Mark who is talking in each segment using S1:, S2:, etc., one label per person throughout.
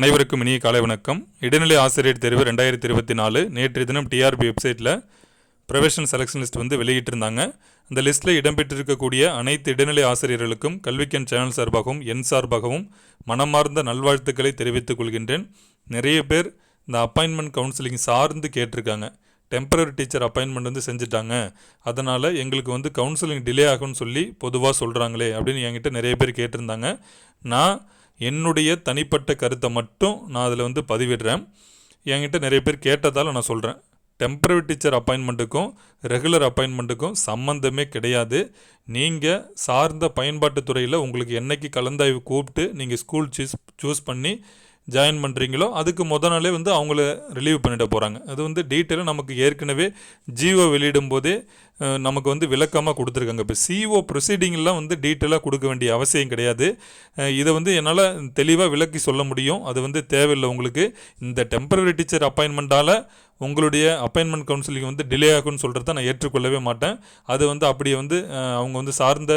S1: அனைவருக்கும் இனிய காலை வணக்கம். இடைநிலை ஆசிரியர் தேர்வு ரெண்டாயிரத்தி இருபத்தி நாலு நேற்று தினம் டிஆர்பி வெப்சைட்டில் ப்ரொஃபஷனல் செலெக்ஷன் லிஸ்ட் வந்து வெளியிட்டிருந்தாங்க. அந்த லிஸ்ட்டில் இடம்பெற்றிருக்கக்கூடிய அனைத்து இடைநிலை ஆசிரியர்களுக்கும் கல்விக்கன் சேனல் சார்பாகவும் என் சார்பாகவும் மனமார்ந்த நல்வாழ்த்துக்களை தெரிவித்துக் கொள்கின்றேன். நிறைய பேர் இந்த அப்பாயின்மெண்ட் கவுன்சிலிங் சார்ந்து கேட்டிருக்காங்க. டெம்பரரி டீச்சர் அப்பாயின்மெண்ட் வந்து செஞ்சுட்டாங்க. அதனால் எங்களுக்கு வந்து கவுன்சிலிங் டிலே ஆகும்னு சொல்லி பொதுவாக சொல்கிறாங்களே அப்படின்னு என்கிட்ட நிறைய பேர் கேட்டிருந்தாங்க. நான் என்னுடைய தனிப்பட்ட கருத்தை மட்டும் நான் அதில் வந்து பதிவிடுறேன். என்கிட்ட நிறைய பேர் கேட்டதால் நான் சொல்கிறேன் டெம்பரரி டீச்சர் அப்பாயின்மெண்ட்டுக்கும் ரெகுலர் அப்பாயின்மெண்ட்டுக்கும் சம்மந்தமே கிடையாது. நீங்கள் சார்ந்த பயன்பாட்டு துறையில் உங்களுக்கு என்னைக்கு கலந்தாய்வு கூப்பிட்டு நீங்கள் ஸ்கூல் சூஸ் சூஸ் பண்ணி ஜாயின் பண்ணுறீங்களோ அதுக்கு முத நாளே வந்து அவங்கள ரிலீவ் பண்ணிட போகிறாங்க அது வந்து டீட்டெயிலாக நமக்கு ஏற்கனவே ஜிஓ வெளியிடும் போதே நமக்கு வந்து விளக்கமாக கொடுத்துருக்காங்க. இப்போ சிஓ ப்ரொசீடிங்லாம் வந்து டீட்டெயிலாக கொடுக்க வேண்டிய அவசியம் கிடையாது. இதை வந்து என்னால் தெளிவாக விளக்கி சொல்ல முடியும். அது வந்து தேவையில்லை உங்களுக்கு. இந்த டெம்பரரி டீச்சர் அப்பாயின்மெண்ட்டால் உங்களுடைய அப்பாயின்மெண்ட் கவுன்சிலிங் வந்து டிலே ஆகும்னு சொல்கிறத நான் ஏற்றுக்கொள்ளவே மாட்டேன். அது வந்து அப்படியே வந்து அவங்க வந்து சார்ந்த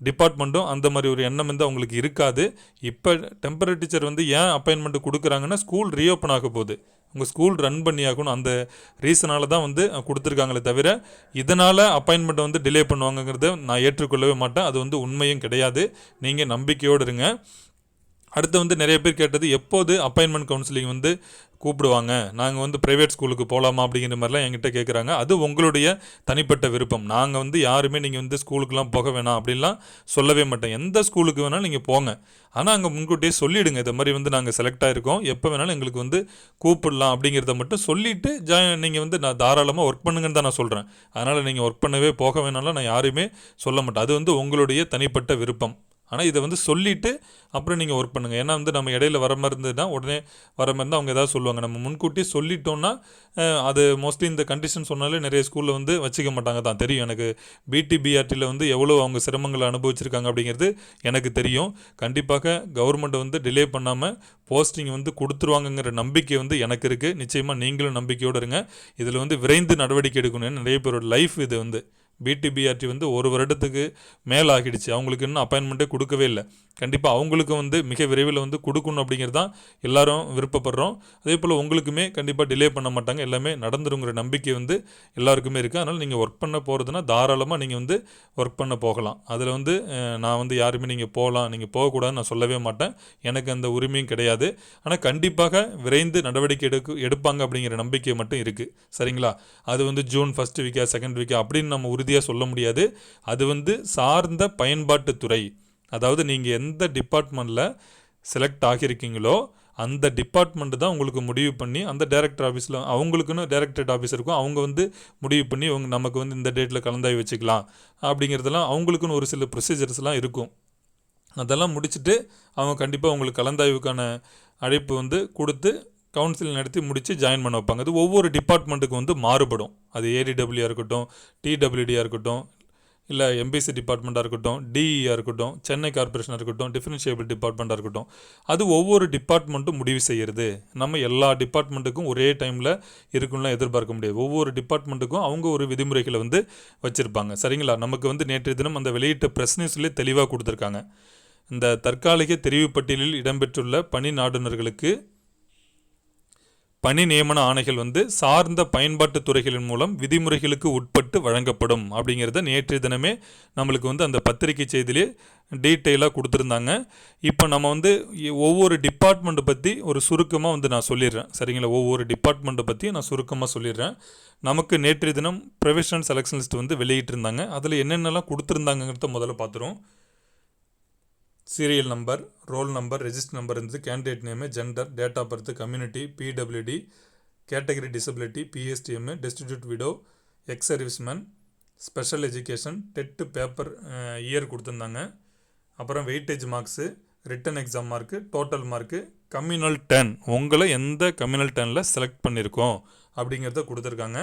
S1: டிபார்ட்மெண்ட்டும் அந்த மாதிரி ஒரு எண்ணம் வந்து அவங்களுக்கு இருக்காது. இப்போ டெம்பரரி டீச்சர் வந்து ஏன் அப்பாயின்மெண்ட் கொடுக்குறாங்கன்னா ஸ்கூல் ரீஓப்பன் ஆக போகுது. உங்கள் ஸ்கூல் ரன் பண்ணி ஆகணும். அந்த ரீசனால தான் வந்து கொடுத்துருக்காங்களே தவிர இதனால் அப்பாயின்மெண்ட்டை வந்து டிலே பண்ணுவாங்கங்கிறத நான் ஏற்றுக்கொள்ளவே மாட்டேன். அது வந்து உண்மையும் கிடையாது. நீங்கள் நம்பிக்கையோடு இருங்க. அடுத்து வந்து நிறைய பேர் கேட்டது எப்போது அப்பாயின்மெண்ட் கவுன்சிலிங் வந்து கூப்பிடுவாங்க? நாங்கள் வந்து ப்ரைவேட் ஸ்கூலுக்கு போகலாமா அப்படிங்கிற மாதிரிலாம் என்கிட்ட கேட்குறாங்க அது உங்களுடைய தனிப்பட்ட விருப்பம். நாங்கள் வந்து யாருமே நீங்கள் வந்து ஸ்கூலுக்குலாம் போக வேணாம் அப்படின்லாம் சொல்லவே மாட்டோம். எந்த ஸ்கூலுக்கு வேணாலும் நீங்கள் போங்க. ஆனால் அங்கே முன்கூட்டியே சொல்லிவிடுங்க இதை மாதிரி வந்து நாங்கள் செலக்ட் ஆகிருக்கோம் எப்போ வேணாலும் எங்களுக்கு வந்து கூப்பிடலாம் அப்படிங்கிறத மட்டும் சொல்லிவிட்டு ஜாயின் நீங்கள் வந்து நான் தாராளமாக ஒர்க் பண்ணுங்கன்னு தான் நான் சொல்கிறேன் அதனால் நீங்கள் ஒர்க் பண்ணவே போக வேணாலும் நான் யாரையுமே சொல்ல மாட்டேன். அது வந்து உங்களுடைய தனிப்பட்ட விருப்பம். ஆனால் இதை வந்து சொல்லிவிட்டு அப்புறம் நீங்கள் ஒர்க் பண்ணுங்கள் ஏன்னா வந்து நம்ம இடையில வர மாதிரி இருந்ததுன்னா உடனே வர மாதிரி இருந்தால் அவங்க ஏதாவது சொல்லுவாங்க. நம்ம முன்கூட்டியே சொல்லிட்டோம்னா அது மோஸ்ட்லி இந்த கண்டிஷன் சொன்னாலே நிறைய ஸ்கூலில் வந்து வச்சுக்க மாட்டாங்க தான். தெரியும். எனக்கு பிடி பிஆர்டியில் வந்து எவ்வளோ அவங்க சிரமங்களை அனுபவிச்சிருக்காங்க அப்படிங்கிறது எனக்கு தெரியும். கண்டிப்பாக கவர்மெண்ட் வந்து டிலே பண்ணாமல் போஸ்டிங் வந்து கொடுத்துருவாங்கங்கிற நம்பிக்கை வந்து எனக்கு இருக்குது நிச்சயமாக நீங்களும் நம்பிக்கையோடு இருங்க. இதில் வந்து விரைந்து நடவடிக்கை எடுக்கணும் நிறைய பேரோட லைஃப் இது வந்து. பிடிபிஆர்டி வந்து ஒரு வருடத்துக்கு மேல் ஆகிடுச்சு அவங்களுக்கு இன்னும் அப்பாயின்மெண்ட்டே கொடுக்கவே இல்லை. கண்டிப்பாக அவங்களுக்கு வந்து மிக விரைவில் வந்து கொடுக்கணும் அப்படிங்கிறது தான் எல்லாரும் விருப்பப்படுறோம். அதே போல் உங்களுக்குமே கண்டிப்பாக டிலே பண்ண மாட்டாங்க. எல்லாமே நடந்துருங்கிற நம்பிக்கை வந்து எல்லாருக்குமே இருக்குது அதனால் நீங்கள் ஒர்க் பண்ண போகிறதுனா தாராளமாக நீங்கள் வந்து ஒர்க் பண்ண போகலாம். அதில் வந்து நான் வந்து யாருமே நீங்கள் போகலாம் நீங்கள் போகக்கூடாதுன்னு நான் சொல்லவே மாட்டேன். எனக்கு அந்த உரிமையும் கிடையாது. ஆனால் கண்டிப்பாக விரைந்து நடவடிக்கை எடுக்க எடுப்பாங்க அப்படிங்கிற நம்பிக்கை மட்டும் இருக்குது சரிங்களா? அது வந்து ஜூன் ஃபஸ்ட் வீக்கா செகண்ட் வீக்கா அப்படின்னு நம்ம உறுதியாக சொல்ல முடியாது. அது வந்து சார்ந்த பயன்பாட்டு துறை. அதாவது நீங்கள் எந்த டிபார்ட்மெண்ட்டில் செலக்ட் ஆகியிருக்கீங்களோ அந்த டிபார்ட்மெண்ட்டு தான் உங்களுக்கு முடிவு பண்ணி அந்த டைரக்டர் ஆஃபீஸில் அவங்களுக்குன்னு டைரக்டரேட் ஆஃபீஸ் இருக்கும். அவங்க வந்து முடிவு பண்ணி அவங்க நமக்கு வந்து இந்த டேட்டில் கலந்தாய் வச்சுக்கலாம். அப்படிங்கிறதெல்லாம் அவங்களுக்குன்னு ஒரு சில ப்ரொசீஜர்ஸ்லாம் இருக்கும். அதெல்லாம் முடிச்சுட்டு அவங்க கண்டிப்பாக உங்களுக்கு கலந்தாய்வுக்கான அழைப்பு வந்து கொடுத்து கவுன்சிலிங் நடத்தி முடித்து ஜாயின் பண்ண வைப்பாங்க. அது ஒவ்வொரு டிபார்ட்மெண்ட்டுக்கு வந்து மாறுபடும். அது ஏடிடபிள்யூ இருக்கட்டும் டிடபிள்யூடியாக இருக்கட்டும் இல்லை எம்பிசி டிபார்ட்மெண்ட்டாக இருக்கட்டும் டிஇயாக இருக்கட்டும் சென்னை கார்ப்பரேஷனாக இருக்கட்டும் டிஃபரன்ஷியபிள் டிபார்ட்மெண்ட்டாக இருக்கட்டும். அது ஒவ்வொரு டிபார்ட்மெண்ட்டும் முடிவு செய்கிறது நம்ம எல்லா டிபார்ட்மெண்ட்டுக்கும் ஒரே டைமில் இருக்கும்லாம் எதிர்பார்க்க முடியாது. ஒவ்வொரு டிபார்ட்மெண்ட்டுக்கும் அவங்க ஒரு விதிமுறைகளை வந்து வச்சுருப்பாங்க. சரிங்களா? நமக்கு வந்து நேற்றைய தினம் அந்த வெளியிட்ட ப்ரெஸ் நியூஸ்லேயே தெளிவாக கொடுத்துருக்காங்க. இந்த தற்காலிக தெரிவு பட்டியலில் இடம்பெற்றுள்ள பணி நாடுனர்களுக்கு பணி நியமன ஆணைகள் வந்து சார்ந்த பயன்பாட்டு துறைகளின் மூலம் விதிமுறைகளுக்கு உட்பட்டு வழங்கப்படும் அப்படிங்கிறத நேற்றைய தினமே நம்மளுக்கு வந்து அந்த பத்திரிகை செய்தியிலே டீட்டெயிலாக கொடுத்துருந்தாங்க. இப்போ நம்ம வந்து ஒவ்வொரு டிபார்ட்மெண்ட்டை பற்றி ஒரு சுருக்கமாக வந்து நான் சொல்லிடுறேன். சரிங்களா? ஒவ்வொரு டிபார்ட்மெண்ட்டை பற்றி நான் சுருக்கமாக சொல்லிடுறேன். நமக்கு நேற்றைய தினம் ப்ரொஃபஷனல் செலெக்ஷன் லிஸ்ட் வந்து வெளியிட்டிருந்தாங்க. அதில் என்னென்னலாம் கொடுத்துருந்தாங்கங்கிறத முதல்ல பார்த்துருவோம். Serial number roll number register number இருந்தது. Candidate name gender date of birth community PWD category disability PSTM destitute widow ex serviceman special education TET paper year கொடுத்துருந்தாங்க. அப்புறம் weightage marks written exam mark total mark communal ten உங்களை எந்த communal டெனில் select பண்ணியிருக்கோம் அப்படிங்கிறத கொடுத்துருக்காங்க.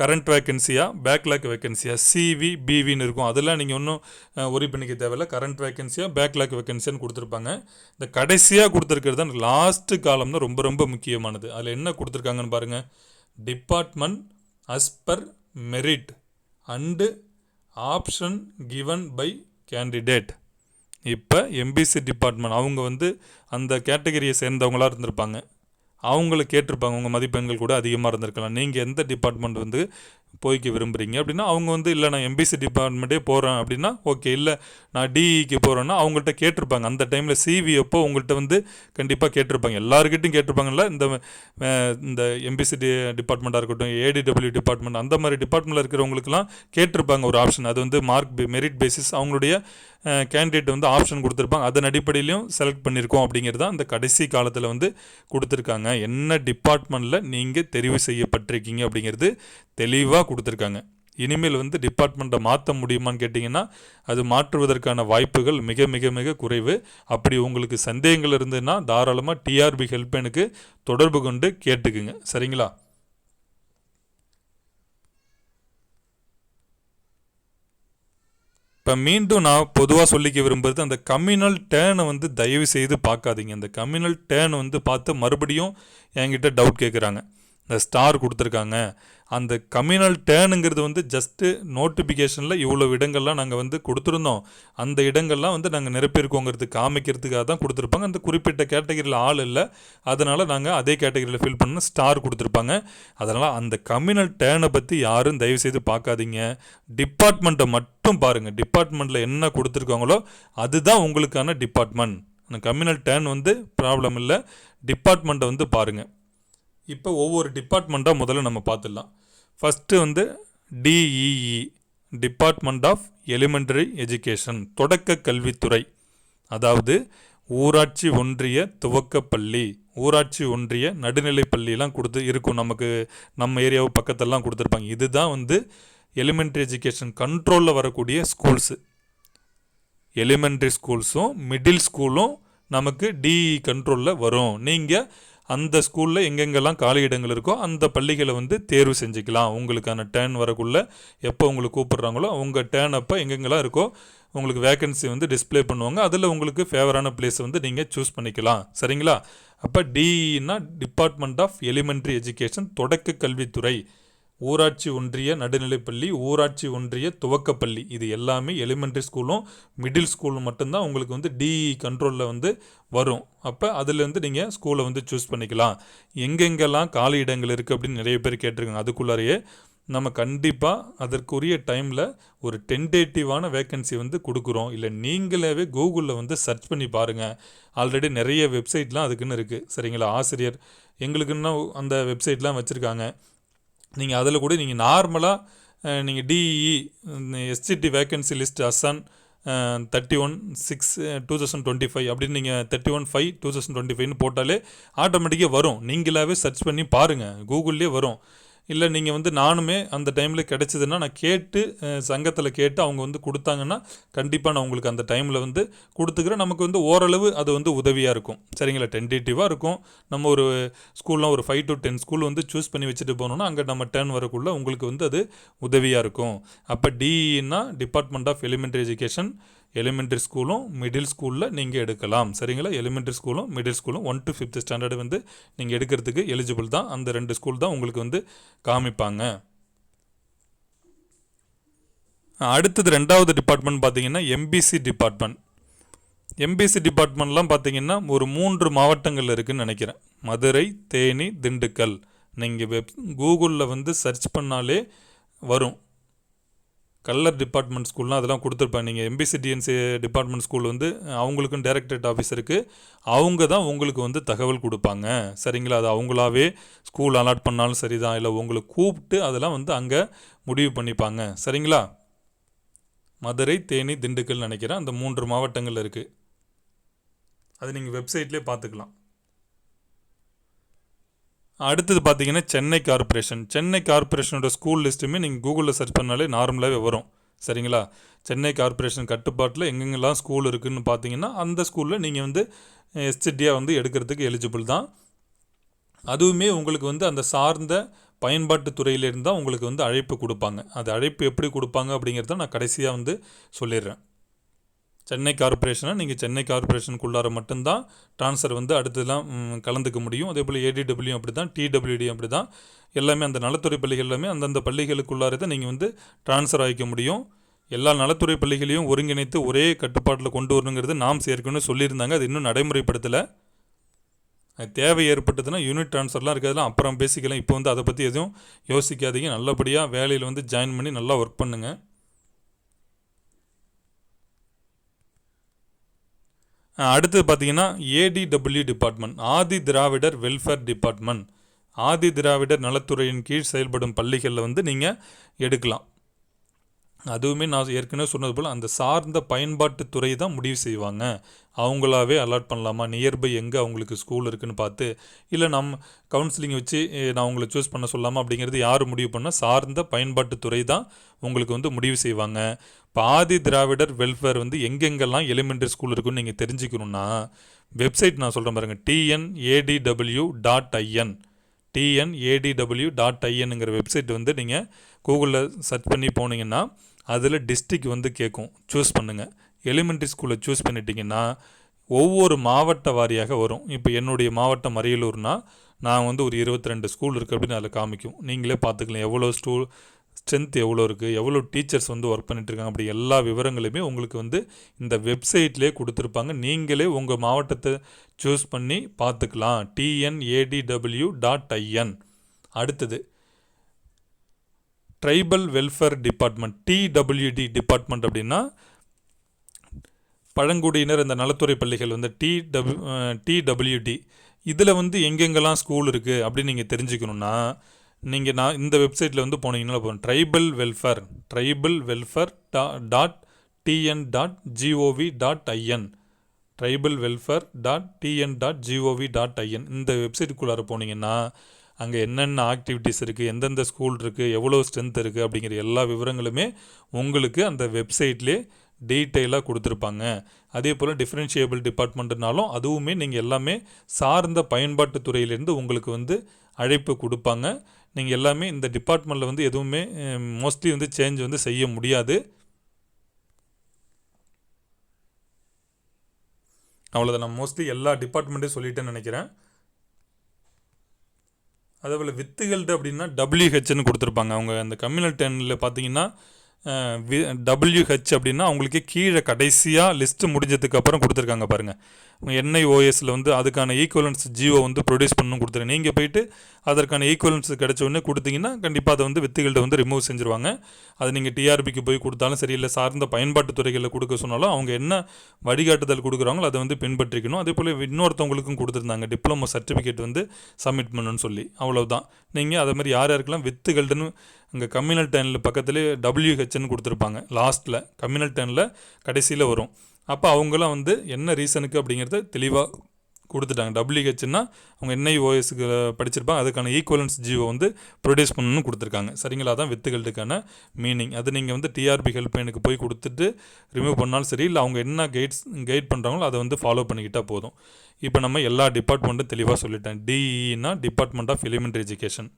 S1: Current வேக்கன்சியாக backlog வேக்கன்சியாக சிவி பிவின்னு இருக்கும். அதெல்லாம் நீங்கள் ஒன்றும் ஒரி பண்ணிக்க தேவையில்ல. கரண்ட் வேக்கன்சியாக பேக்லாக் வேக்கன்சியான்னு கொடுத்துருப்பாங்க. இந்த கடைசியாக கொடுத்துருக்கிறது தான் லாஸ்ட்டு காலம் தான் ரொம்ப ரொம்ப முக்கியமானது. அதில் என்ன கொடுத்துருக்காங்கன்னு பாருங்கள் department as per merit and option given by candidate இப்போ எம்பிசி டிபார்ட்மெண்ட் அவங்க வந்து அந்த கேட்டகரியை சேர்ந்தவங்களா இருந்திருப்பாங்க. அவங்கள கேட்டிருப்பாங்க. உங்கள் மதிப்பெண்கள் கூட அதிகமாக இருந்திருக்கலாம். நீங்கள் எந்த டிபார்ட்மெண்ட் வந்து போய்க்க விரும்புகிறீங்க அப்படின்னா அவங்க வந்து இல்லை நான் எம்பிசி டிபார்ட்மெண்ட்டே போகிறேன் அப்படின்னா ஓகே இல்லை நான் டிஇக்கு போகிறேன்னா அவங்கள்ட்ட கேட்டிருப்பாங்க. அந்த டைமில் சிவி அப்போ உங்கள்கிட்ட வந்து கண்டிப்பாக கேட்டிருப்பாங்க. எல்லாருக்கிட்டையும் கேட்டிருப்பாங்கல்ல இந்த இந்த எம்பிசி டி டிபார்ட்மெண்ட்டாக இருக்கட்டும் ஏடிடபிள்யூ டிபார்ட்மெண்ட் அந்த மாதிரி டிபார்ட்மெண்ட்டில் இருக்கிறவங்களுக்குலாம் கேட்டிருப்பாங்க ஒரு ஆப்ஷன் அது வந்து மார்க் மெரிட் பேசிஸ் அவங்களுடைய கேண்டிடேட் வந்து ஆப்ஷன் கொடுத்துருப்பாங்க. அதன் அடிப்படையிலையும் செலக்ட் பண்ணியிருக்கோம் அப்படிங்கிறது தான் அந்த கடைசி காலத்தில் வந்து கொடுத்துருக்காங்க. என்ன டிபார்ட்மெண்ட்டில் நீங்கள் தெரிவு செய்யப்பட்டிருக்கீங்க அப்படிங்கிறது தெளிவாக கொடுத்துருக்காங்க. இனிமேல் வந்து டிபார்ட்மெண்ட்டை மாற்ற முடியுமான்னு கேட்டிங்கன்னா அது மாற்றுவதற்கான வாய்ப்புகள் மிக மிக மிக குறைவு. அப்படி உங்களுக்கு சந்தேகங்கள் இருந்ததுன்னா தாராளமாக டிஆர்பி ஹெல்ப்லைனுக்கு தொடர்பு கொண்டு கேட்டுக்குங்க. சரிங்களா? இப்போ மீண்டும் நான் பொதுவாக சொல்லிக்க விரும்புறது அந்த கம்யூனல் டேர்னை வந்து தயவு செய்து பார்க்காதீங்க. அந்த கம்யூனல் டேர்ன் வந்து பார்த்து மறுபடியும் என்கிட்ட டவுட் கேட்குறாங்க இந்த ஸ்டார் கொடுத்துருக்காங்க. அந்த கம்யூனல் டேர்னுங்கிறது வந்து ஜஸ்ட்டு நோட்டிஃபிகேஷனில் இவ்வளோ இடங்கள்லாம் நாங்கள் வந்து கொடுத்துருந்தோம். அந்த இடங்கள்லாம் வந்து நாங்கள் நிரப்பியிருக்கோங்கிறது காமிக்கிறதுக்காக தான் கொடுத்துருப்பாங்க. அந்த குறிப்பிட்ட கேட்டகரியில் ஆள் இல்லை. அதனால் நாங்கள் அதே கேட்டகரியில் ஃபில் பண்ண ஸ்டார் கொடுத்துருப்பாங்க. அதனால் அந்த கம்யூனல் டேர்னை பற்றி யாரும் தயவுசெய்து பார்க்காதீங்க. டிபார்ட்மெண்ட்டை மட்டும் பாருங்கள் டிபார்ட்மெண்ட்டில் என்ன கொடுத்துருக்காங்களோ அதுதான் உங்களுக்கான டிபார்ட்மெண்ட் அந்த கம்யூனல் டேர்ன் வந்து ப்ராப்ளம் இல்லை. டிபார்ட்மெண்ட்டை வந்து பாருங்கள் இப்போ ஒவ்வொரு டிபார்ட்மெண்ட்டாக முதல்ல நம்ம பார்த்துடலாம் ஃபஸ்ட்டு வந்து DEE department of elementary education தொடக்க கல்வித்துறை. அதாவது ஊராட்சி ஒன்றிய துவக்கப்பள்ளி ஊராட்சி ஒன்றிய நடுநிலைப் பள்ளியெலாம் கொடுத்து இருக்கும் நமக்கு நம்ம ஏரியாவு பக்கத்தெல்லாம் கொடுத்துருப்பாங்க. இதுதான் வந்து எலிமெண்ட்ரி எஜுகேஷன் கண்ட்ரோலில் வரக்கூடிய ஸ்கூல்ஸு எலிமெண்ட்ரி ஸ்கூல்ஸும் மிடில் ஸ்கூலும் நமக்கு டிஇ கண்ட்ரோலில் வரும். நீங்கள் அந்த ஸ்கூலில் எங்கெங்கெல்லாம் காலி இடங்கள் இருக்கோ அந்த பள்ளிகளை வந்து தேர்வு செஞ்சுக்கலாம். உங்களுக்கான டேர்ன் வரக்குள்ள எப்போ உங்களுக்கு கூப்பிட்றாங்களோ உங்கள் டேர்ன் அப்போ எங்கெங்கெல்லாம் இருக்கோ உங்களுக்கு வேகன்சி வந்து டிஸ்பிளே பண்ணுவாங்க. அதில் உங்களுக்கு ஃபேவரான பிளேஸை வந்து நீங்கள் சூஸ் பண்ணிக்கலாம். சரிங்களா? அப்போ டிஇன்னா டிபார்ட்மெண்ட் ஆஃப் எலிமெண்ட்ரி எஜுகேஷன் தொடக்க கல்வித்துறை. ஊராட்சி ஒன்றிய நடுநிலைப்பள்ளி ஊராட்சி ஒன்றிய துவக்கப்பள்ளி இது எல்லாமே எலிமெண்ட்ரி ஸ்கூலும் மிடில் ஸ்கூலும் மட்டும்தான் உங்களுக்கு வந்து டிஇ கண்ட்ரோலில் வந்து வரும். அப்போ அதுலேருந்து நீங்கள் ஸ்கூலை வந்து சூஸ் பண்ணிக்கலாம். எங்கெங்கெல்லாம் காலி இடங்கள் இருக்குது அப்படின்னு நிறைய பேர் கேட்டிருக்காங்க. அதுக்குள்ளாரையே நம்ம கண்டிப்பாக அதற்குரிய டைமில் ஒரு டென்டேட்டிவான வேக்கன்சி வந்து கொடுக்குறோம். இல்லை நீங்களாவே கூகுளில் வந்து சர்ச் பண்ணி பாருங்கள் ஆல்ரெடி நிறைய வெப்சைட்லாம் அதுக்குன்னு இருக்குது சரிங்களா? ஆசிரியர் எங்களுக்குன்னா அந்த வெப்சைட்லாம் வச்சுருக்காங்க. நீங்கள் அதில் கூட நீங்கள் நார்மலாக நீங்கள் DE SCT vacancy list as on thirty one six two thousand twenty five அப்படின்னு நீங்கள் thirty one five two thousand twenty ஃபைவ்னு போட்டாலே ஆட்டோமேட்டிக்காக வரும். நீங்களாகவே சர்ச் பண்ணி பாருங்கள் கூகுள்லேயே வரும். இல்லை நீங்கள் வந்து நானுமே அந்த டைமில் கிடச்சிதுன்னா நான் கேட்டு சங்கத்தில் கேட்டு அவங்க வந்து கொடுத்தாங்கன்னா கண்டிப்பாக நான் உங்களுக்கு அந்த டைமில் வந்து கொடுத்துக்கிறேன். நமக்கு வந்து ஓரளவு அது வந்து உதவியாக இருக்கும். சரிங்களா? டென்டேட்டிவாக இருக்கும். நம்ம ஒரு ஸ்கூல்லாம் ஒரு ஃபைவ் டு டென் ஸ்கூல் வந்து சூஸ் பண்ணி வச்சுட்டு போனோம்னா அங்கே நம்ம டேர்ன் வரக்குள்ளே உங்களுக்கு வந்து அது உதவியாக இருக்கும். அப்போ டிஇன்னா department of elementary education elementary ஸ்கூலும் மிடில் ஸ்கூலில் நீங்கள் எடுக்கலாம். சரிங்களா? எலிமெண்ட்ரி ஸ்கூலும் மிடில் ஸ்கூலும் ஒன் டு ஃபிஃப்த் ஸ்டாண்டர்டு வந்து நீங்கள் எடுக்கிறதுக்கு எலிஜிபிள் தான். அந்த ரெண்டு ஸ்கூல் தான் உங்களுக்கு வந்து காமிப்பாங்க. அடுத்தது ரெண்டாவது டிபார்ட்மெண்ட் பார்த்தீங்கன்னா எம்பிசி டிபார்ட்மெண்ட் எம்பிசி டிபார்ட்மெண்ட்லாம் பார்த்தீங்கன்னா ஒரு மூன்று மாவட்டங்கள் இருக்குதுன்னு நினைக்கிறேன். மதுரை தேனி திண்டுக்கல். நீங்கள் வெப் கூகுளில் வந்து சர்ச் பண்ணாலே வரும். கல்லர் டிபார்ட்மெண்ட் ஸ்கூல்லாம் அதெல்லாம் கொடுத்துருப்பாங்க நீங்கள் எம்பிசி டிஎன்சி டிபார்ட்மெண்ட் ஸ்கூல் வந்து அவங்களுக்கும் டைரக்டரேட் ஆஃபீஸ் இருக்குது அவங்க தான் உங்களுக்கு வந்து தகவல் கொடுப்பாங்க. சரிங்களா? அது அவங்களாவே ஸ்கூல் அலாட் பண்ணாலும் சரி தான் இல்லை உங்களை கூப்பிட்டு அதெல்லாம் வந்து அங்கே முடிவு பண்ணிப்பாங்க. சரிங்களா? மதுரை தேனி திண்டுக்கல் நினைக்கிறேன். அந்த மூன்று மாவட்டங்கள் இருக்குது அது நீங்கள் வெப்சைட்லேயே பார்த்துக்கலாம். அடுத்தது பார்த்தீங்கன்னா சென்னை கார்ப்பரேஷன். சென்னை கார்பரேஷனோட ஸ்கூல் லிஸ்ட்டுமே நீங்கள் கூகுளில் சர்ச் பண்ணாலே நார்மலாகவே வரும். சரிங்களா? சென்னை கார்ப்பரேஷன் கட்டுப்பாட்டில் எங்கெங்கெல்லாம் ஸ்கூல் இருக்குதுன்னு பார்த்தீங்கன்னா அந்த ஸ்கூலில் நீங்கள் வந்து எஸ்டிடியாக வந்து எடுக்கிறதுக்கு எலிஜிபிள் தான். அதுவுமே உங்களுக்கு வந்து அந்த சார்ந்த பயன்பாட்டு துறையிலேருந்து தான் உங்களுக்கு வந்து அழைப்பு கொடுப்பாங்க. அது அழைப்பு எப்படி கொடுப்பாங்க அப்படிங்கிறத நான் கடைசியாக வந்து சொல்லிடுறேன். சென்னை கார்பரேஷனாக நீங்கள் சென்னை கார்பரேஷனுக்குள்ளார மட்டும்தான் ட்ரான்ஸ்ஃபர் வந்து அடுத்ததுலாம் கலந்துக்க முடியும். அதே போல் ஏடிடபிள்யூ அப்படி தான் டிடபிள்யூடி அப்படி தான் எல்லாமே அந்த நலத்துறை பள்ளிகள் எல்லாமே அந்தந்த பள்ளிகளுக்குள்ளார தான் நீங்கள் வந்து ட்ரான்ஸ்ஃபர் ஆகிக்க முடியும். எல்லா நலத்துறை பள்ளிகளையும் ஒருங்கிணைத்து ஒரே கட்டுப்பாட்டில் கொண்டு வரணுங்கிறது நாம் சேர்க்கணும்னு சொல்லியிருந்தாங்க. அது இன்னும் நடைமுறைப்படுத்தலை. அது தேவை ஏற்பட்டதுன்னா யூனிட் ட்ரான்ஸ்ஃபர்லாம் இருக்கிறதுலாம் அப்புறம் பேசிக்கலாம். இப்போ வந்து அதை பற்றி எதுவும் யோசிக்காதீங்க. நல்லபடியாக வேலையில் வந்து ஜாயின் பண்ணி நல்லா ஒர்க் பண்ணுங்கள் அடுத்தது பார்த்தீங்கன்னா ATW department Adi Dravidar welfare department Adi Dravidar நலத்துறையின் கீழ் செயல்படும் பள்ளிகளில் வந்து நீங்கள் எடுக்கலாம். அதுவுமே நான் ஏற்கனவே சொன்னது போல் அந்த சார்ந்த பயன்பாட்டு துறை தான் முடிவு செய்வாங்க. அவங்களாவே அலாட் பண்ணலாமா? நியர்பை எங்கே அவங்களுக்கு ஸ்கூல் இருக்குன்னு பார்த்து இல்லை நம்ம கவுன்சிலிங் வச்சு நான் உங்களை சூஸ் பண்ண சொல்லாமா? அப்படிங்கிறது யார் முடிவு பண்ணால் சார்ந்த பயன்பாட்டு துறை தான் உங்களுக்கு வந்து முடிவு செய்வாங்க. பாதி திராவிடர் வெல்ஃபேர் வந்து எங்கெங்கெல்லாம் எலிமெண்ட்ரி ஸ்கூல் இருக்குன்னு நீங்கள் தெரிஞ்சுக்கணுன்னா வெப்சைட் நான் சொல்கிறேன் பாருங்கள் TNADW dot IN TNADW dot ஐஎன்ங்கிற website வந்து நீங்கள் கூகுளில் சர்ச் பண்ணி போனீங்கன்னா அதில் டிஸ்ட்ரிக் வந்து கேட்கும். சூஸ் பண்ணுங்கள் எலிமெண்ட்ரி ஸ்கூலை சூஸ் பண்ணிட்டீங்கன்னா ஒவ்வொரு மாவட்ட வாரியாக வரும். இப்போ என்னுடைய மாவட்டம் அரியலூர்னால் நான் வந்து ஒரு இருபத்தி ரெண்டு ஸ்கூல் இருக்குது அப்படின்னு அதில் காமிக்கும். நீங்களே பார்த்துக்கலாம். எவ்வளோ ஸ்டூல் ஸ்ட்ரென்த் எவ்வளோ இருக்குது எவ்வளோ டீச்சர்ஸ் வந்து ஒர்க் பண்ணிட்டுருக்காங்க அப்படி எல்லா விவரங்களுமே உங்களுக்கு வந்து இந்த வெப்சைட்லேயே கொடுத்துருப்பாங்க. நீங்களே உங்கள் மாவட்டத்தை சூஸ் பண்ணி பார்த்துக்கலாம். டிஎன்ஏடிடபிள்யூ டாட் ஐஎன் அடுத்தது tribal welfare department TWD department அப்படின்னா பழங்குடியினர் இந்த நலத்துறை பள்ளிகள் வந்து டி டபிள்யூ டிடபிள்யூடி இதில் வந்து எங்கெங்கெல்லாம் ஸ்கூல் இருக்குது அப்படின்னு நீங்கள் தெரிஞ்சுக்கணுன்னா நீங்கள் நான் இந்த வெப்சைட்டில் வந்து போனீங்கன்னா போகணும் ட்ரைபல் வெல்ஃபேர் ட்ரைபல் வெல்ஃபேர் டா dot TN dot GOV dot IN tribal welfare dot TN dot GOV dot IN இந்த வெப்சைட்டுக்குள்ளார போனீங்கன்னா அங்கே என்னென்ன ஆக்டிவிட்டீஸ் இருக்குது எந்தெந்த ஸ்கூல் இருக்குது எவ்வளோ ஸ்ட்ரென்த் இருக்குது அப்படிங்கிற எல்லா விவரங்களுமே உங்களுக்கு அந்த வெப்சைட்லேயே டீட்டெயிலாக கொடுத்துருப்பாங்க. அதே போல் டிஃப்ரென்ஷியபிள் டிபார்ட்மெண்ட்னாலும் அதுவுமே நீங்கள் எல்லாமே சார்ந்த பயன்பாட்டு துறையிலேருந்து உங்களுக்கு வந்து அழைப்பு கொடுப்பாங்க. நீங்கள் எல்லாமே இந்த டிபார்ட்மெண்ட்டில் வந்து எதுவுமே மோஸ்ட்லி வந்து சேஞ்ச் வந்து செய்ய முடியாது. அவ்வளோதான் நான் மோஸ்ட்லி எல்லா டிபார்ட்மெண்ட்டையும் சொல்லிட்டேன்னு நினைக்கிறேன். அதே போல் வித்துகள்டு அப்படின்னா டபிள்யூஹெச்னு கொடுத்துருப்பாங்க. அவங்க அந்த கம்யூனல் டென்னில் பார்த்தீங்கன்னா டபிள்யூஹெச் அப்படின்னா அவங்களுக்கு கீழே கடைசியாக லிஸ்ட்டு முடிஞ்சதுக்கப்புறம் கொடுத்துருக்காங்க பாருங்கள் என்ஐஓஎஸில் வந்து அதுக்கான ஈக்குவலன்ஸ் ஜியோ வந்து ப்ரொடியூஸ் பண்ணணும் கொடுத்துருங்க நீங்கள் போயிட்டு அதற்கான ஈக்குவலன்ஸ் கிடச்ச உடனே கொடுத்தீங்கன்னா கண்டிப்பாக அதை வந்து வித்துகள்கிட்ட வந்து ரிமூவ் செஞ்சுருவாங்க. அது நீங்கள் டிஆர்பிக்கு போய் கொடுத்தாலும் சரி இல்லை சார்ந்த பயன்பாட்டு துறைகளில் கொடுக்க சொன்னாலும் அவங்க என்ன வழிகாட்டுதல் கொடுக்குறாங்களோ அதை வந்து பின்பற்றிக்கணும். அதே போல் இன்னொருத்தவங்களுக்கும் கொடுத்துருந்தாங்க. டிப்ளமோ சர்டிஃபிகேட் வந்து சப்மிட் பண்ணணும்னு சொல்லி. அவ்வளோதான் நீங்கள் அதே மாதிரி யார் யாருக்கெல்லாம் வித்துகள்டுன்னு அங்கே கம்யூனல் டெனில் பக்கத்துலேயே டபிள்யூஹெச்னு கொடுத்துருப்பாங்க. லாஸ்ட்டில் கம்யூனல் டெனில் கடைசியில் வரும். அப்போ அவங்களாம் வந்து என்ன ரீசனுக்கு அப்படிங்கிறத தெளிவாக கொடுத்துட்டாங்க. டபிள்யூஹெச்னா அவங்க என்ஐஓஎஸ்க்கு படிச்சிருப்பாங்க. அதுக்கான ஈக்குவலன்ஸ் ஜியோ வந்து ப்ரொடியூஸ் பண்ணணும்னு கொடுத்துருக்காங்க. சரிங்களா? தான் வித்துகளுக்கான மீனிங் அது நீங்கள் வந்து டிஆர்பி ஹெல்ப் எனக்கு போய் கொடுத்துட்டு ரிமூவ் பண்ணாலும் சரி இல்லை அவங்க என்ன கைட்ஸ் கைட் பண்ணுறாங்களோ அதை வந்து ஃபாலோ பண்ணிக்கிட்டால் போதும். இப்போ நம்ம எல்லா டிபார்ட்மெண்ட்டும் தெளிவாக சொல்லிட்டேன். டிஇனா டிபார்ட்மெண்ட் ஆஃப் எலிமெண்ட்ரி எஜுகேஷன்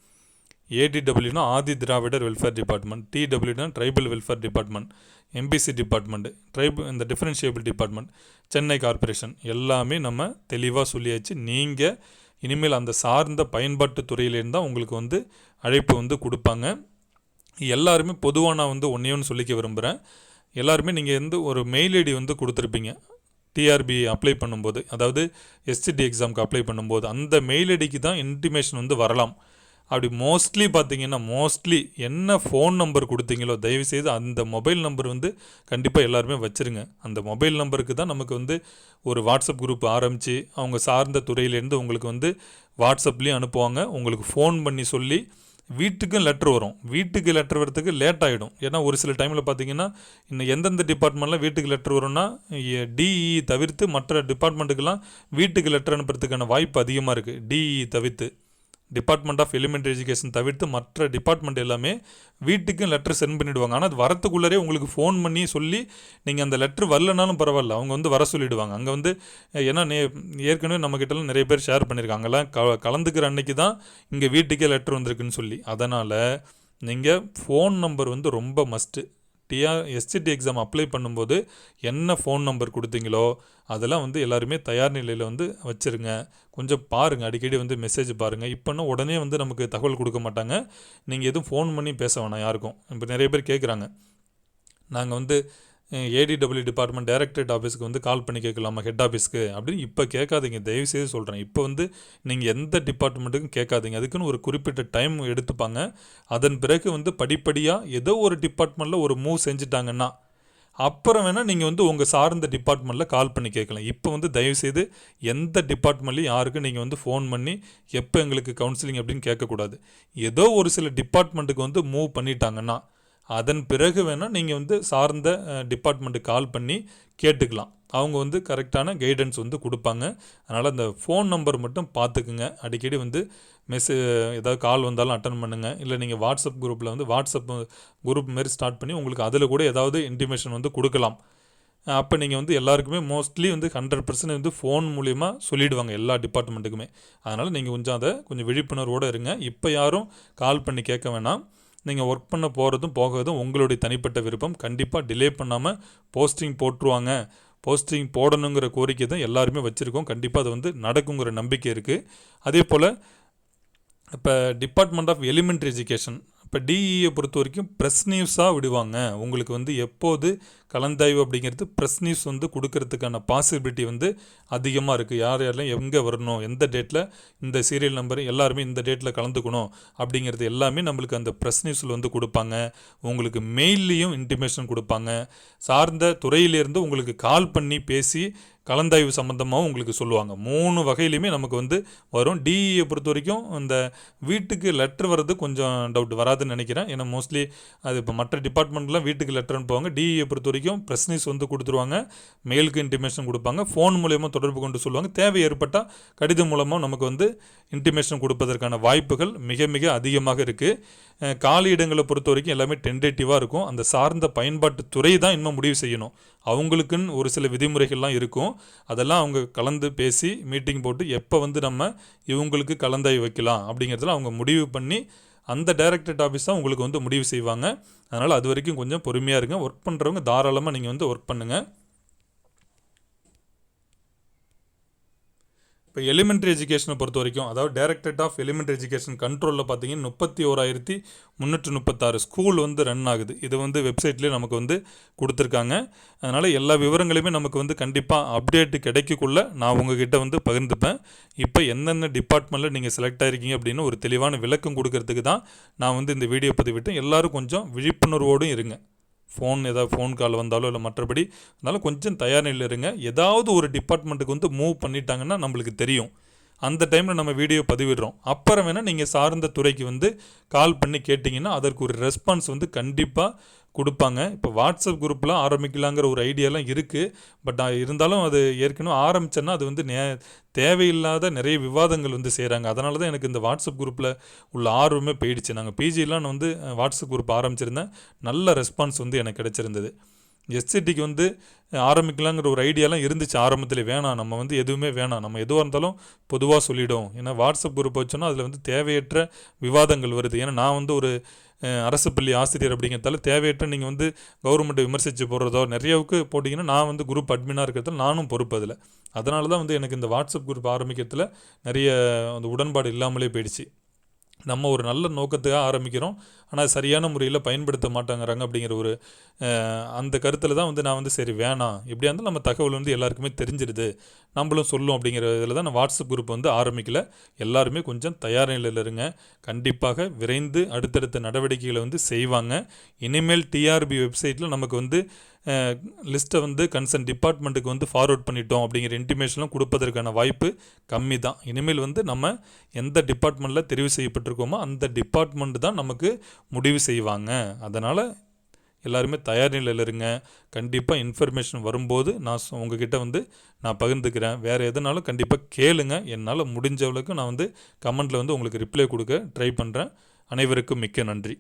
S1: ஏடிடபிள்யூனா Adi Dravidar welfare department டிடபிள்யூனா tribal welfare department MBC department tribe இந்த டிஃப்ரென்ஷியபிள் டிபார்ட்மெண்ட் சென்னை கார்ப்பரேஷன் எல்லாமே நம்ம தெளிவாக சொல்லியாச்சு. நீங்கள் இனிமேல் அந்த சார்ந்த பயன்பாட்டு துறையிலேருந்து தான் உங்களுக்கு வந்து அழைப்பு வந்து கொடுப்பாங்க. எல்லாருமே பொதுவாக நான் வந்து ஒன்றே சொல்லிக்க விரும்புகிறேன் எல்லாருமே நீங்கள் வந்து ஒரு மெயில் ஐடி வந்து கொடுத்துருப்பீங்க. டிஆர்பி அப்ளை பண்ணும்போது அதாவது எஸ்சிடி எக்ஸாமுக்கு அப்ளை பண்ணும்போது அந்த மெயில் ஐடிக்கு தான் இன்டிமேஷன் வந்து வரலாம். அப்படி மோஸ்ட்லி பார்த்தீங்கன்னா மோஸ்ட்லி என்ன ஃபோன் நம்பர் கொடுத்தீங்களோ தயவுசெய்து அந்த மொபைல் நம்பர் வந்து கண்டிப்பாக எல்லாருமே வச்சுருங்க. அந்த மொபைல் நம்பருக்கு தான் நமக்கு வந்து ஒரு வாட்ஸ்அப் குரூப் ஆரம்பித்து அவங்க சார்ந்த துறையிலேருந்து உங்களுக்கு வந்து வாட்ஸ்அப்லேயும் அனுப்புவாங்க. உங்களுக்கு ஃபோன் பண்ணி சொல்லி வீட்டுக்கும் லெட்ரு வரும். வீட்டுக்கு லெட்ரு வரத்துக்கு லேட் ஆகிடும் ஏன்னா ஒரு சில டைமில் பார்த்தீங்கன்னா இன்னும் எந்தெந்த டிபார்ட்மெண்ட்டில் வீட்டுக்கு லெட்ரு வரும்னா டிஇ e தவிர்த்து மற்ற டிபார்ட்மெண்ட்டுக்கெல்லாம் வீட்டுக்கு லெட்டர் அனுப்புறதுக்கான வாய்ப்பு அதிகமாக இருக்குது டிஇ e தவிர்த்து. டிபார்ட்மெண்ட் ஆஃப் எலிமெண்ட்ரி எஜுகேஷன் தவிர்த்து மற்ற டிபார்ட்மெண்ட் எல்லாமே வீட்டுக்கும் லெட்டர் சென்ட் பண்ணிவிடுவாங்க ஆனால் அது வரத்துக்குள்ளரே உங்களுக்கு ஃபோன் பண்ணி சொல்லி நீங்கள் அந்த லெட்ரு வரலனாலும் பரவாயில்ல. அவங்க வந்து வர சொல்லிவிடுவாங்க அங்கே வந்து ஏன்னா நே ஏற்கனவே நம்மக்கிட்டலாம் நிறைய பேர் ஷேர் பண்ணியிருக்காங்க அங்கெல்லாம் க கலந்துக்கிற அன்னைக்கு தான் இங்கே வீட்டுக்கே லெட்ரு வந்திருக்குன்னு சொல்லி. அதனால் நீங்கள் ஃபோன் நம்பர் வந்து ரொம்ப must TR SCT exam apply பண்ணும்போது என்ன ஃபோன் நம்பர் கொடுத்தீங்களோ அதெல்லாம் வந்து எல்லாருமே தயார் நிலையில் வந்து வச்சுருங்க. கொஞ்சம் பாருங்கள் அடிக்கடி வந்து மெசேஜ் பாருங்கள் இப்போன்னா உடனே வந்து நமக்கு தகவல் கொடுக்க மாட்டாங்க. நீங்கள் எதுவும் ஃபோன் பண்ணி பேச வேணாம் யாருக்கும். இப்போ நிறைய பேர் கேட்குறாங்க நாங்கள் வந்து ஏடிடபிள்யூ டிபார்ட்மெண்ட் டைரக்டரேட் ஆஃபீஸ்க்கு வந்து கால் பண்ணி கேட்கலாமா ஹெட் ஆஃபீஸ்க்கு? அப்படின்னு இப்போ கேட்காதீங்க தயவுசெய்து சொல்கிறேன் இப்போ வந்து நீங்கள் எந்த டிபார்ட்மெண்ட்டுக்கும் கேட்காதீங்க. அதுக்குன்னு ஒரு குறிப்பிட்ட டைம் எடுத்துப்பாங்க. அதன் பிறகு வந்து படிப்படியாக ஏதோ ஒரு டிபார்ட்மெண்ட்டில் ஒரு மூவ் செஞ்சுட்டாங்கன்னா அப்புறம் வேணால் நீங்கள் வந்து உங்கள் சார்ந்த டிபார்ட்மெண்ட்டில் கால் பண்ணி கேட்கலாம். இப்போ வந்து தயவுசெய்து எந்த டிபார்ட்மெண்ட்லையும் யாருக்கும் நீங்கள் வந்து ஃபோன் பண்ணி எப்போ எங்களுக்கு கவுன்சிலிங் அப்படின்னு கேட்கக்கூடாது. ஏதோ ஒரு சில டிபார்ட்மெண்ட்டுக்கு வந்து மூவ் பண்ணிட்டாங்கன்னா அதன் பிறகு வேணால் நீங்கள் வந்து சார்ந்த டிபார்ட்மெண்ட்டுக்கு கால் பண்ணி கேட்டுக்கலாம். அவங்க வந்து கரெக்டான கைடன்ஸ் வந்து கொடுப்பாங்க. அதனால் அந்த ஃபோன் நம்பர் மட்டும் பார்த்துக்குங்க. அடிக்கடி வந்து மெசே ஏதாவது கால் வந்தாலும் அட்டன் பண்ணுங்கள் இல்லை நீங்கள் வாட்ஸ்அப் குரூப்பில் வந்து வாட்ஸ்அப் குரூப் மாரி ஸ்டார்ட் பண்ணி உங்களுக்கு அதில் கூட ஏதாவது இன்டிமேஷன் வந்து கொடுக்கலாம். அப்போ நீங்கள் வந்து எல்லாருக்குமே மோஸ்ட்லி வந்து ஹண்ட்ரட் பர்சன்ட் வந்து ஃபோன் மூலிமா சொல்லிவிடுவாங்க எல்லா டிபார்ட்மெண்ட்டுக்குமே அதனால் நீங்கள் கொஞ்சம் அதை கொஞ்சம் விழிப்புணர்வோடு இருங்க. இப்போ யாரும் கால் பண்ணி கேட்க வேணாம். நீங்கள் ஒர்க் பண்ண போகிறதும் போகிறதும் உங்களுடைய தனிப்பட்ட விருப்பம். கண்டிப்பாக டிலே பண்ணாமல் போஸ்டிங் போட்டுருவாங்க. போஸ்டிங் போடணுங்கிற கோரிக்கை தான் எல்லாருமே வச்சுருக்கோம். கண்டிப்பாக அது வந்து நடக்குங்கிற நம்பிக்கை இருக்குது அதே போல் இப்போ டிபார்ட்மெண்ட் ஆஃப் எலிமெண்ட்ரி எஜுகேஷன் இப்போ டிஇயை பொறுத்த வரைக்கும் ப்ரெஸ் நியூஸாக விடுவாங்க. உங்களுக்கு வந்து எப்போது கலந்தாய்வு அப்படிங்கிறது ப்ரெஸ் நியூஸ் வந்து கொடுக்கறதுக்கான பாசிபிலிட்டி வந்து அதிகமாக இருக்குது யார் யாரெல்லாம் எங்கே வரணும் எந்த டேட்டில் இந்த சீரியல் நம்பர் எல்லாருமே இந்த டேட்டில் கலந்துக்கணும் அப்படிங்கிறது எல்லாமே நம்மளுக்கு அந்த ப்ரெஸ் நியூஸில் வந்து கொடுப்பாங்க. உங்களுக்கு மெயில்லையும் இன்டிமேஷன் கொடுப்பாங்க. சார்ந்த துறையிலேருந்து உங்களுக்கு கால் பண்ணி பேசி கலந்தாய்வு சம்மந்தமாகவும் உங்களுக்கு சொல்லுவாங்க. மூணு வகையிலையுமே நமக்கு வந்து வரும். டிஇயை பொறுத்த வரைக்கும் இந்த வீட்டுக்கு லெட்டர் வர்றது கொஞ்சம் டவுட் வராதுன்னு நினைக்கிறேன். ஏன்னா மோஸ்ட்லி அது இப்போ மற்ற டிபார்ட்மெண்ட்லாம் வீட்டுக்கு லெட்டர் அனுப்புவாங்க. டிஇயை பொறுத்த வரைக்கும் ப்ரெஸ் நியூஸ் வந்து கொடுத்துருவாங்க. மெயிலுக்கு இன்டிமேஷன் கொடுப்பாங்க. ஃபோன் மூலயமா தொடர்பு கொண்டு சொல்லுவாங்க. தேவை ஏற்பட்டால் கடிதம் மூலமாக நமக்கு வந்து இன்டிமேஷன் கொடுப்பதற்கான வாய்ப்புகள் மிக மிக அதிகமாக இருக்குது காலி இடங்களை பொறுத்த வரைக்கும் எல்லாமே டென்டேட்டிவாக இருக்கும். அந்த சார்ந்த பயன்பாட்டு துறை தான் இன்னும் முடிவு செய்யணும். அவங்களுக்குன்னு ஒரு சில விதிமுறைகள்லாம் இருக்கும். அதெல்லாம் அவங்க கலந்து பேசி மீட்டிங் போட்டு எப்போ வந்து நம்ம இவங்களுக்கு கலந்தாய் வைக்கலாம் அப்படிங்கிறதுல அவங்க முடிவு பண்ணி அந்த டைரக்டரேட் ஆஃபீஸ் தான் உங்களுக்கு வந்து முடிவு செய்வாங்க. அதனால் அது வரைக்கும் கொஞ்சம் பொறுமையாக இருங்க. ஒர்க் பண்ணுறவங்க தாராளமாக நீங்கள் வந்து ஒர்க் பண்ணுங்கள் இப்போ எலிமெண்ட்ரி எஜுகேஷனை பொறுத்த வரைக்கும் அதாவது டைரக்டரேட் ஆஃப் எலிமெண்ட்ரி எஜுகேஷன் கண்ட்ரோலில் பார்த்தீங்கன்னா முப்பத்தி ஓராயிரத்தி முந்நூற்றி முப்பத்தாறு ஸ்கூல் வந்து ரன் ஆகுது. இது வந்து வெப்சைட்லேயே நமக்கு வந்து கொடுத்துருக்காங்க. அதனால் எல்லா விவரங்களையுமே நமக்கு வந்து கண்டிப்பாக அப்டேட்டு கிடைக்கக்குள்ள நான் உங்ககிட்ட வந்து பகிர்ந்துப்பேன். இப்போ எந்தெந்த டிபார்ட்மெண்ட்டில் நீங்கள் செலக்ட் ஆகிருக்கீங்க அப்படின்னு ஒரு தெளிவான விளக்கம் கொடுக்கறதுக்கு தான் நான் வந்து இந்த வீடியோ பதிவிட்டேன். எல்லோரும் கொஞ்சம் விழிப்புணர்வோடும் இருங்க. ஃபோன் ஏதாவது ஃபோன் கால் வந்தாலோ இல்லை மற்றபடி அதனால் கொஞ்சம் தயார் நிலையில் இருங்க. ஏதாவது ஒரு டிபார்ட்மெண்ட்டுக்கு வந்து மூவ் பண்ணிட்டாங்கன்னா நம்மளுக்கு தெரியும். அந்த டைமில் நம்ம வீடியோ பதிவிடுறோம். அப்புறம் வேணால் நீங்கள் சார்ந்த துறைக்கு வந்து கால் பண்ணி கேட்டிங்கன்னா அதற்கு ஒரு ரெஸ்பான்ஸ் வந்து கண்டிப்பாக கொடுப்பாங்க. இப்போ வாட்ஸ்அப் குரூப்லாம் ஆரம்பிக்கலாங்கிற ஒரு ஐடியாலாம் இருக்குது பட் இருந்தாலும் அது ஏற்கனவே ஆரம்பித்தேன்னா அது வந்து நே தேவையில்லாத நிறைய விவாதங்கள் வந்து செய்கிறாங்க அதனால தான் எனக்கு இந்த வாட்ஸ்அப் குரூப்பில் உள்ள ஆர்வமே போயிடுச்சு. நாங்கள் பிஜிலாம் நான் வந்து வாட்ஸ்அப் குரூப் ஆரம்பிச்சிருந்தேன். நல்ல ரெஸ்பான்ஸ் வந்து எனக்கு கிடச்சிருந்தது. எஸ்சிடிக்கு வந்து ஆரம்பிக்கலாங்கிற ஒரு ஐடியாலாம் இருந்துச்சு ஆரம்பத்தில். வேணாம் நம்ம வந்து எதுவுமே வேணாம். நம்ம எதுவாக இருந்தாலும் பொதுவாக சொல்லிவிடும் ஏன்னா வாட்ஸ்அப் குரூப் வச்சோன்னா அதில் வந்து தேவையற்ற விவாதங்கள் வருது. ஏன்னா நான் வந்து ஒரு அரசு பள்ளி ஆசிரியர் அப்படிங்கிறதால தேவையற்ற நீங்கள் வந்து கவர்மெண்ட்டை விமர்சித்து போடுறதோ நிறையவுக்கு போட்டிங்கன்னா நான் வந்து குரூப் அட்மினாக இருக்கிறதால நானும் பொறுப்பு அதில். அதனால தான் வந்து எனக்கு இந்த வாட்ஸ்அப் குரூப் ஆரம்பிக்கிறதுல நிறைய அந்த உடன்பாடு இல்லாமலே போயிடுச்சு. நம்ம ஒரு நல்ல நோக்கத்துக்காக ஆரம்பிக்கிறோம். ஆனால் சரியான முறையில் பயன்படுத்த மாட்டாங்கிறாங்க அப்படிங்கிற ஒரு அந்த கருத்தில் தான் வந்து நான் வந்து சரி வேணாம். எப்படியா இருந்தாலும் நம்ம தகவல் வந்து எல்லாருக்குமே தெரிஞ்சிருது. நம்மளும் சொல்லும் அப்படிங்கிற இதில் தான் நான் வாட்ஸ்அப் குரூப் வந்து ஆரம்பிக்கல. எல்லாருமே கொஞ்சம் தயார் நிலையில் இருங்க. கண்டிப்பாக விரைந்து அடுத்தடுத்த நடவடிக்கைகளை வந்து செய்வாங்க. இனிமேல் டிஆர்பி வெப்சைட்டில் நமக்கு வந்து லிஸ்ட்டை வந்து கன்சர்ன் டிபார்ட்மெண்ட்டுக்கு வந்து ஃபார்வர்ட் பண்ணிட்டோம் அப்படிங்கிற இன்டிமேஷன்லாம் கொடுப்பதற்கான வாய்ப்பு கம்மி தான் இனிமேல் வந்து நம்ம எந்த டிபார்ட்மெண்ட்டில் தெரிவு செய்யப்பட்டிருக்கோமோ அந்த டிபார்ட்மெண்ட் தான் நமக்கு முடிவு செய்வாங்க. அதனால் எல்லாருமே தயார் நிலையில் இருங்க. கண்டிப்பாக இன்ஃபர்மேஷன் வரும்போது நான் உங்ககிட்ட வந்து நான் பகிர்ந்துக்கிறேன். வேறு எதுனாலும் கண்டிப்பாக கேளுங்க. என்னால் முடிஞ்ச அளவுக்கு நான் வந்து கமெண்ட்டில் வந்து உங்களுக்கு ரிப்ளை கொடுக்க ட்ரை பண்ணுறேன் அனைவருக்கும் மிக்க நன்றி.